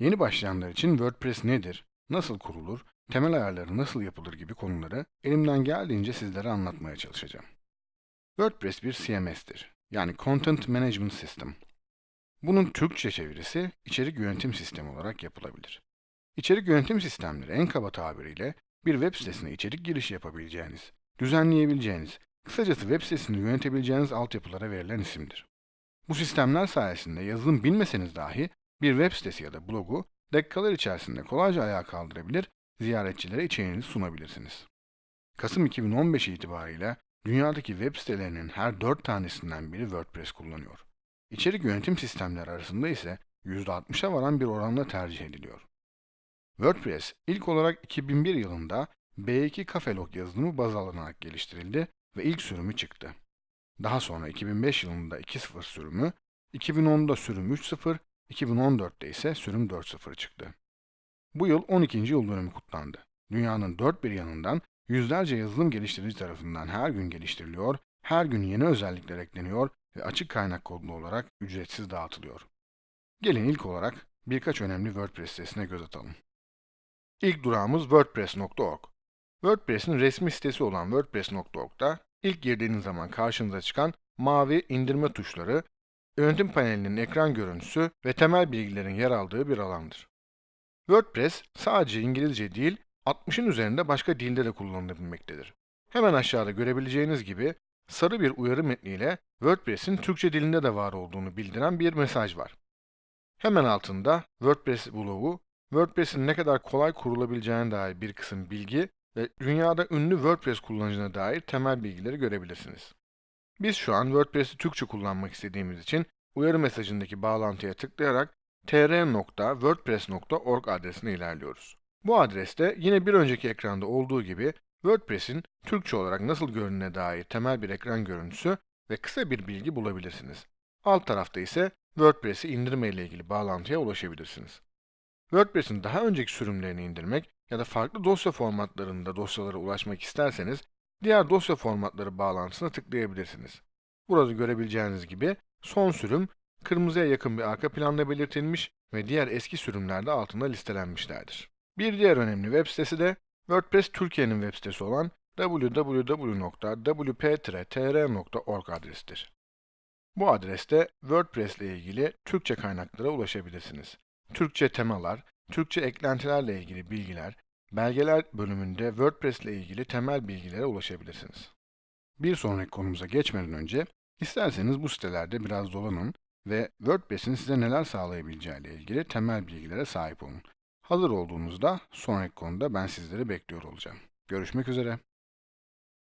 Yeni başlayanlar için WordPress nedir, nasıl kurulur, temel ayarları nasıl yapılır gibi konuları elimden geldiğince sizlere anlatmaya çalışacağım. WordPress bir CMS'tir. Yani Content Management System. Bunun Türkçe çevirisi içerik yönetim sistemi olarak yapılabilir. İçerik yönetim sistemleri en kaba tabiriyle bir web sitesine içerik girişi yapabileceğiniz, düzenleyebileceğiniz, kısacası web sitesini yönetebileceğiniz altyapılara verilen isimdir. Bu sistemler sayesinde yazılım bilmeseniz dahi bir web sitesi ya da blogu dakikalar içerisinde kolayca ayağa kaldırabilir, ziyaretçilere içeriğinizi sunabilirsiniz. Kasım 2015 itibariyle dünyadaki web sitelerinin her 4 tanesinden biri WordPress kullanıyor. İçerik yönetim sistemleri arasında ise %60'a varan bir oranla tercih ediliyor. WordPress ilk olarak 2001 yılında B2 Cafelog yazılımı baz alınarak geliştirildi ve ilk sürümü çıktı. Daha sonra 2005 yılında 2.0 sürümü, 2010'da sürüm 3.0, 2014'te ise sürüm 4.0 çıktı. Bu yıl 12. yıl dönümü kutlandı. Dünyanın dört bir yanından yüzlerce yazılım geliştirici tarafından her gün geliştiriliyor, her gün yeni özellikler ekleniyor ve açık kaynak kodlu olarak ücretsiz dağıtılıyor. Gelin ilk olarak birkaç önemli WordPress sitesine göz atalım. İlk durağımız WordPress.org. WordPress'in resmi sitesi olan WordPress.org'da ilk girdiğiniz zaman karşınıza çıkan mavi indirme tuşları, yönetim panelinin ekran görüntüsü ve temel bilgilerin yer aldığı bir alandır. WordPress sadece İngilizce değil, 60'ın üzerinde başka dilde de kullanılabilmektedir. Hemen aşağıda görebileceğiniz gibi sarı bir uyarı metniyle WordPress'in Türkçe dilinde de var olduğunu bildiren bir mesaj var. Hemen altında WordPress blogu, WordPress'in ne kadar kolay kurulabileceğine dair bir kısım bilgi ve dünyada ünlü WordPress kullanıcına dair temel bilgileri görebilirsiniz. Biz şu an WordPress'i Türkçe kullanmak istediğimiz için uyarı mesajındaki bağlantıya tıklayarak tr.wordpress.org adresine ilerliyoruz. Bu adreste yine bir önceki ekranda olduğu gibi WordPress'in Türkçe olarak nasıl göründüğüne dair temel bir ekran görüntüsü ve kısa bir bilgi bulabilirsiniz. Alt tarafta ise WordPress'i indirme ile ilgili bağlantıya ulaşabilirsiniz. WordPress'in daha önceki sürümlerini indirmek ya da farklı dosya formatlarında dosyalara ulaşmak isterseniz diğer dosya formatları bağlantısına tıklayabilirsiniz. Burada görebileceğiniz gibi son sürüm kırmızıya yakın bir arka planda belirtilmiş ve diğer eski sürümler de altında listelenmişlerdir. Bir diğer önemli web sitesi de WordPress Türkiye'nin web sitesi olan www.wp-tr.org adresidir. Bu adreste WordPress ile ilgili Türkçe kaynaklara ulaşabilirsiniz. Türkçe temalar, Türkçe eklentilerle ilgili bilgiler, belgeler bölümünde WordPress ile ilgili temel bilgilere ulaşabilirsiniz. Bir sonraki konumuza geçmeden önce, isterseniz bu sitelerde biraz dolanın ve WordPress'in size neler sağlayabileceği ile ilgili temel bilgilere sahip olun. Hazır olduğunuzda sonraki konuda ben sizleri bekliyor olacağım. Görüşmek üzere.